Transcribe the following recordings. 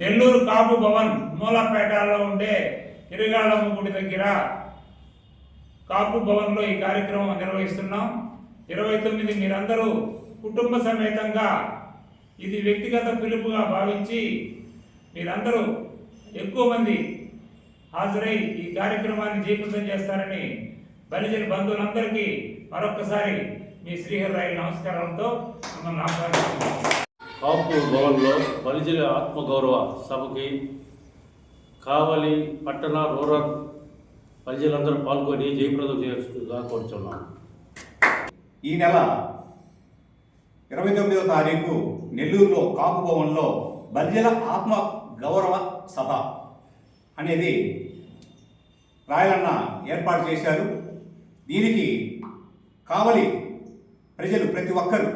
నెల్లూరు కాపు భవన్ మూలపేటలో ఉండే ఇరుగాళమ్మ గుడి దగ్గర కాపు భవన్లో ఈ కార్యక్రమం నిర్వహిస్తున్నాం. ఇరవై తొమ్మిది మీరందరూ కుటుంబ సమేతంగా ఇది వ్యక్తిగత పిలుపుగా భావించి మీరందరూ ఎక్కువ మంది హాజరై ఈ కార్యక్రమాన్ని జీవితం చేస్తారని బలిజన బంధువులందరికీ మరొక్కసారి మీ శ్రీహరి రాయల నమస్కారంతో మిమ్మల్ని ఆహ్వానిస్తున్నాం. కాపు భవన్లో బలిజల ఆత్మగౌరవ సభకి కావలి పట్టణ రూరల్ ప్రజలందరూ పాల్గొని జయప్రదం చేస్తుగా కోరుచున్నాం. ఈ నెల ఇరవై తొమ్మిదవ తారీఖు నెల్లూరులో కాపు భవన్లో బలిజల ఆత్మ గౌరవ సభ అనేది రాయలన్న ఏర్పాటు చేశారు. దీనికి కావలి ప్రజలు ప్రతి ఒక్కరూ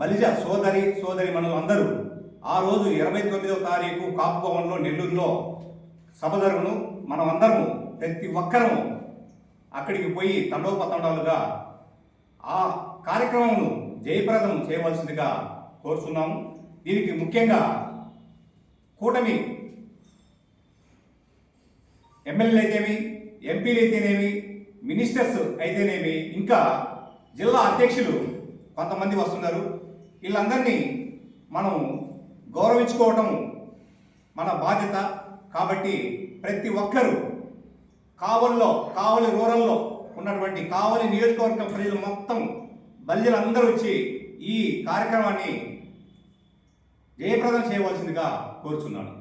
బలిజ సోదరి సోదరి అందరూ ఆ రోజు ఇరవై తొమ్మిదవ తారీఖు కాపుభవన్లో నెల్లూరులో సభ జరుగును. మనం అందరము ప్రతి ఒక్కరము అక్కడికి పోయి తండోపతండాలుగా ఆ కార్యక్రమమును జయప్రదం చేయవలసిందిగా కోరుతున్నాము దీనికి ముఖ్యంగా కూటమి ఎమ్మెల్యేలు అయితేమి ఎంపీలు అయితేనేమి మినిస్టర్స్ అయితేనేమి ఇంకా జిల్లా అధ్యక్షులు కొంతమంది వస్తున్నారు. వీళ్ళందరినీ మనం గౌరవించుకోవటం మన బాధ్యత. కాబట్టి ప్రతి ఒక్కరూ కావలిలో కావలి రూరల్లో ఉన్నటువంటి కావలి నియోజకవర్గ ప్రజలు మొత్తం బల్జలందరూ వచ్చి ఈ కార్యక్రమాన్ని జయప్రదం చేయవలసిందిగా కోరుచున్నాను.